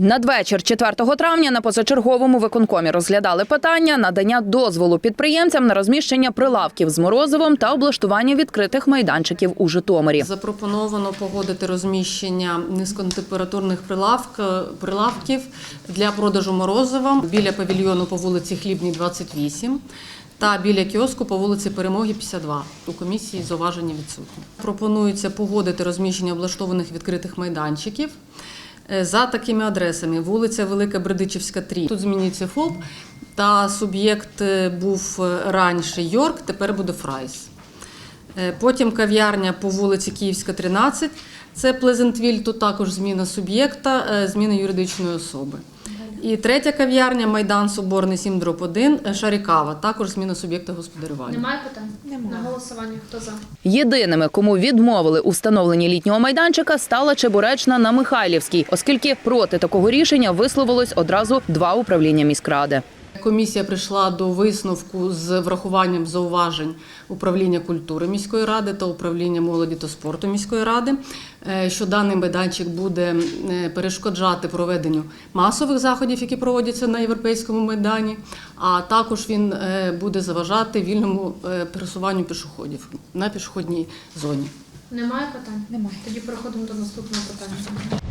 Надвечір 4 травня на позачерговому виконкомі розглядали питання надання дозволу підприємцям на розміщення прилавків з морозивом та облаштування відкритих майданчиків у Житомирі. Запропоновано погодити розміщення низькотемпературних прилавк- прилавків для продажу морозива біля павільйону по вулиці Хлібній, 28 та біля кіоску по вулиці Перемоги, 52. У комісії зауваження відсутні. Пропонується погодити розміщення облаштованих відкритих майданчиків за такими адресами: вулиця Велика Бердичівська, 3. Тут змінюється ФОП, та суб'єкт е, був е, раніше Йорк, тепер буде Фрайс. Е, Потім кав'ярня по вулиці Київська, 13. Це Плезентвіль, тут також зміна суб'єкта, е, зміна юридичної особи. І третя кав'ярня Майдан Соборний 7 дроп 1, е, Шарікава, також зміна суб'єкта господарювання. Немає питань? Немає. На голосування. Хто за? Єдиними, кому відмовили у встановленні літнього майданчика, стала Чебуречна на Михайлівській, оскільки проти такого рішення висловилось одразу два управління міськради. Комісія прийшла до висновку з врахуванням зауважень управління культури міської ради та управління молоді та спорту міської ради, що даний майданчик буде е, перешкоджати проведенню масових заходів, які проводяться на європейському майдані, а також він е, буде заважати вільному е, пересуванню пішоходів на пішохідній зоні. Немає питань? Немає. Тоді переходимо до наступного питання.